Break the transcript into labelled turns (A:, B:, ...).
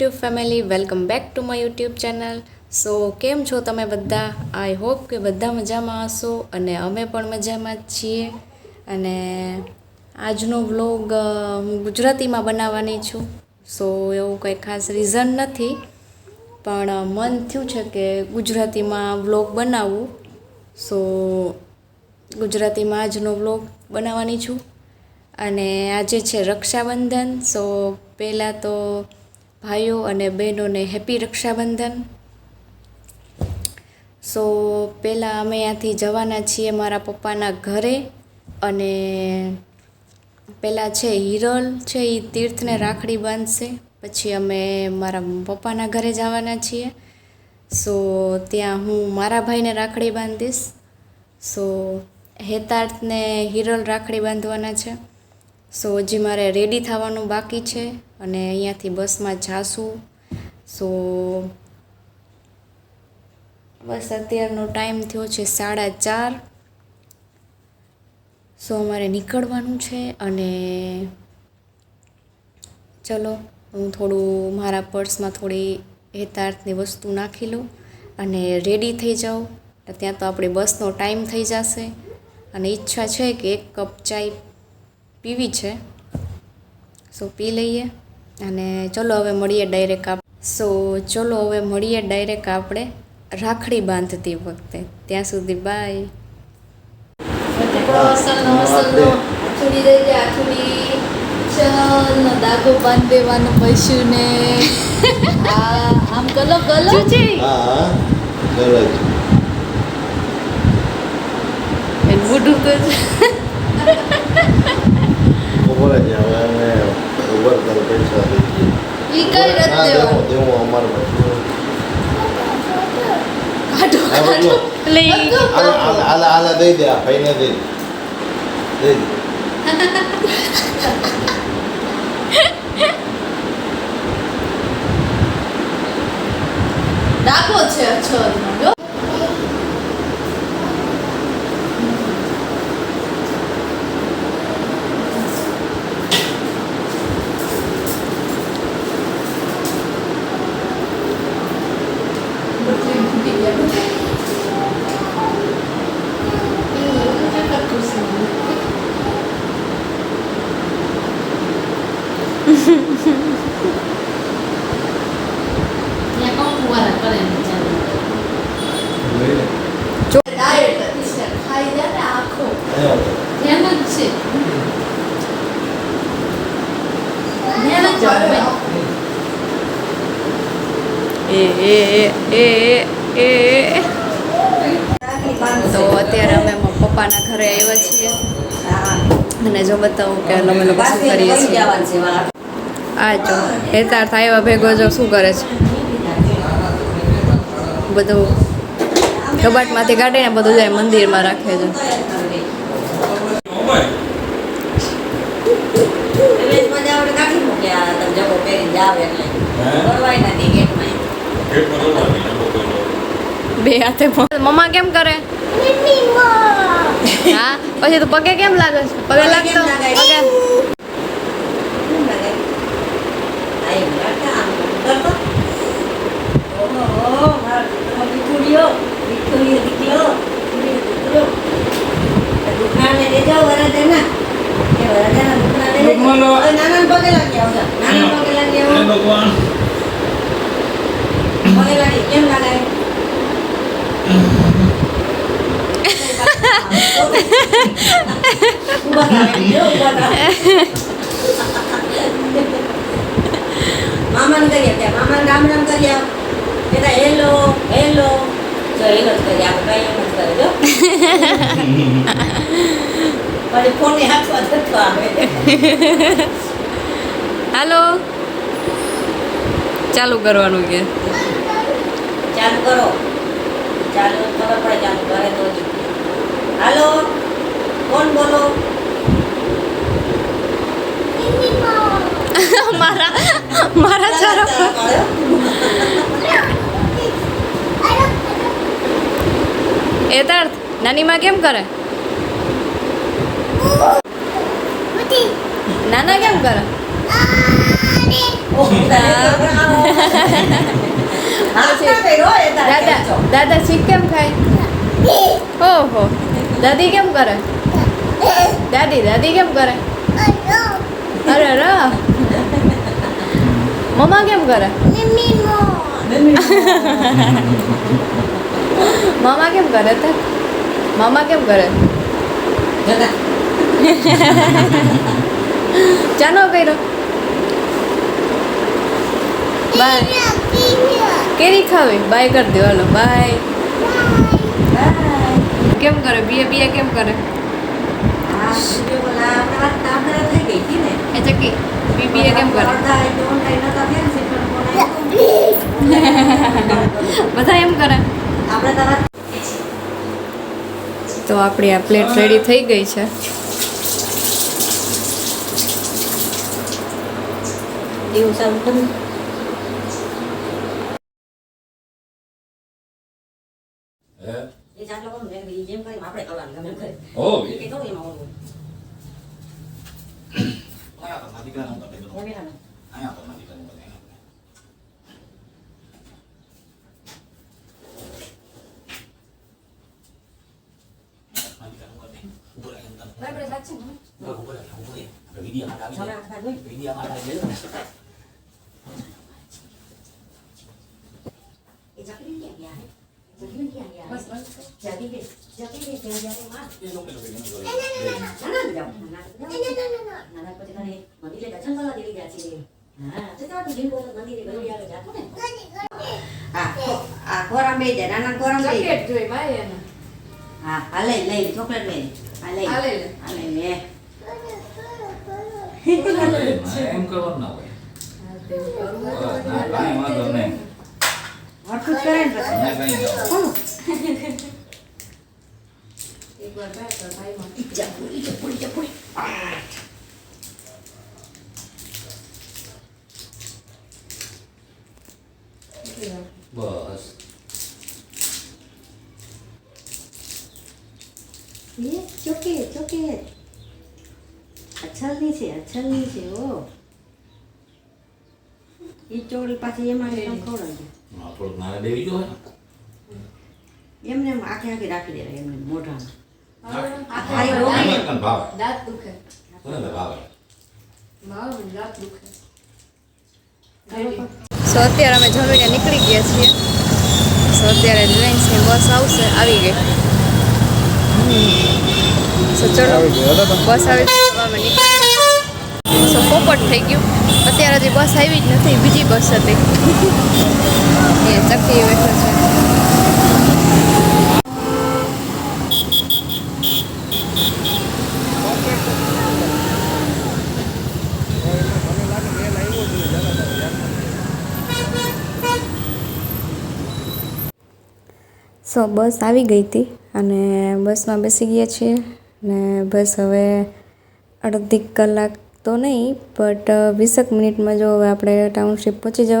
A: YouTube family welcome back to my YouTube channel so કેમ છો તમે બધા? આઈ હોપ કે બધા મજામાં હશો અને અમે પણ મજામાં જ છીએ. અને આજનો વ્લોગ હું ગુજરાતીમાં બનાવવાની છું. સો એવું કંઈ ખાસ રીઝન નથી. પણ મન થયું છે કે ગુજરાતીમાં વ્લોગ બનાવવું સો ગુજરાતીમાં આજનો વ્લોગ બનાવવાની છું. અને આજે છે રક્ષાબંધન. સો પહેલાં તો ભાઈઓ અને બહેનોને હેપી રક્ષાબંધન. સો, પહેલાં અમે ત્યાંથી જવાના છીએ મારા પપ્પાના ઘરે અને પહેલાં છે હિરલ, છે એ તીર્થને રાખડી બાંધશે. પછી અમે મારા પપ્પાના ઘરે જવાના છીએ. સો, ત્યાં હું મારા ભાઈને રાખડી બાંધીશ. સો, હેતાર્થને હિરલ રાખડી બાંધવાના છે. સો હજી મારે રેડી થવાનું બાકી છે અને અહીંયાથી બસમાં જાશું. સો બસ અત્યારનો ટાઈમ થયો છે સાડા ચાર. સો અમારે નીકળવાનું છે અને ચલો, હું થોડું મારા પર્સમાં થોડી હેતાર્થની વસ્તુ નાખી લઉં અને રેડી થઈ જાઉં. ત્યાં તો આપણી બસનો ટાઈમ થઈ જશે અને ઈચ્છા છે કે એક કપ ચાય પીવી છે. સો પી લઈએ અને ચલો હવે મળીએ ડાયરેક્ટ આપ સો ચલો હવે મળીએ ડાયરેક્ટ આપણે રાખડી બાંધતી વખતે. ત્યાં સુધી બાય
B: દાગો બાંધ દેવાનો પશુને આ આમ
A: બુડું તો
C: ખબર જ હવે અમે ઉભર કર પૈસા દઈએ
B: કઈ
C: દેવું. દેવું અમારે
A: ઈ
C: આલા આલા દઈ દે આ ભાઈને દઈ દે. દઈ
B: છે અક્ષરનો જો ડાયટ હતી છે ખાઈ જાય ને આખો એમ જ છે એમ જ જવાય.
A: એ એ એ તો અત્યારે અમે પપ્પાના ઘરે આવ્યા છીએ. અને જો બતાવું કે અમે લોકો શું કરીએ છીએ. આ જો હેતાર્થ થાય ભેગો જો શું કરે છે? બધું કબાટમાંથી કાઢીને બધું જાય મંદિરમાં રાખે છે. બે હાથે મમ્મા કેમ કરે? હા? પછી તો પગે કેમ લાગે છે? પગે લાગતો? પગે.
D: કેમ લાગે મામાને કરીએ ત્યાં મામાને રામ રામ કરી આવ કહેતા હેલો હેલો જો હેલો જ કરી આપણે કઈ એમ જ કરે જો પછી ફોને હાથમાં થતો આવે
A: હાલો ચાલુ કરવાનું કે?
D: ચાલુ કરો. ચાલુ ખબર પડે ચાલુ કરે તો હાલો કોણ બોલો?
A: મારા મારા ચારો એ તર્થ નાની માં કેમ કરે? નાના કેમ કરે
D: ઓહ, તારે તો આવો. હાથ ના કર્યો, એ તારે
A: દાદા શીખ કેમ ખાય? ઓહો. દાદી કેમ કરે? દાદી દાદી કેમ કરે? અરે ર મમ્મા કેમ કરે? મામા કેમ કરે તે? મામા કેમ કરે. ચાનો કર્યો? બાય. કેરી ખાવી? બાય કરી દેવાનો. બાય. કેમ કરે? બીએ બીએ કેમ કરે? ચકી બીબીએ કેમ કરે. બધા એમ કરે?
D: તો
A: આપણી આ પ્લેટ રેડી થઈ ગઈ છે.
D: એવું સારું કર્યું.
E: હે?
D: એ જાટલો કરો ને, એ જેમ કરીને આપણે કરવાનું ગમે એમ કરીને.
E: ઓ,
D: એ કે કહું એમાં ઓલું.
E: અહીંયા તો નથી કરવાનું તો નહીં
D: એમ એના.
E: અહીંયા તો નથી કરવાનું તો નહીં. નથી કરવાનું તો નહીં. ઊભો રહે, એમ તને.
D: બરાબર સાચું ને?
E: ઊભો રહે, ઊભો રહે. આપણે વીડિયો માટે આવી
D: સામે
E: જાય.
D: હાથ જોઈ.
E: વીડિયો માટે આવી જાય ને.
D: એ જકરી ક્યાં ગયા હે? જકરી ક્યાં ગયા હે? જકરી બે- જકરી બે ક્યાં ગયા હે? માં?
E: એ લોકો લોકો એને જોડે.
D: ના, ના, જાઓ. ના, ના, ના, ના, પછી તને મંદિરે દર્શન કરવા લઈ ગયા છીએ. હા, તો ચાલ તું જીવ બોલો, મંદિરે ગળી આવે, જાતો ને. હા, ખો- આ ખોરામ બેહી જાય, નાના ખોરામ બેહી જાય.
A: જોઈ ભાઈ એને
D: હા, આ લઈ, લઈ લે, ચોકલેટ લઈ લે. આ લઈ.
A: આ લઈ લે.
D: આ લઈ લે.
E: એમ કરવાનું ના હોય. બસ, ના, કાંઈ વાંધો નહીં.
D: હરખું જ કરે ને પછી.
E: બસ
D: એ ચોકે ચોકે અછલની છે અછલની છે ઓ એ ચોળી પાછી એમાં ને એમ ખવડાવજો
E: હા, થોડુંક દેવી જો
D: એમને એમ આખે આખી રાખી દેવાય એમને મોઢામાં
A: દાંત દુખે. દાંત દુખે. સો અત્યારે અમે જમીને નીકળી ગયા છીએ. સો અત્યારે રિલાયન્સની બસ આવશે આવી ગઈ. સો ચલો બસ આવી ગઈ અમે નીકળી સો પોપટ થઈ ગયું. અત્યારે હજી બસ આવી જ નથી બીજી બસ હતી. એ ચક્કી બેઠો છે. સો બસ આવી ગઈ હતી અને બસમાં બેસી ગયા છીએ ને બસ હવે અડધી કલાક તો નહીં બટ વીસેક મિનિટમાં જો હવે આપણે ટાઉનશીપ પહોંચી જવાના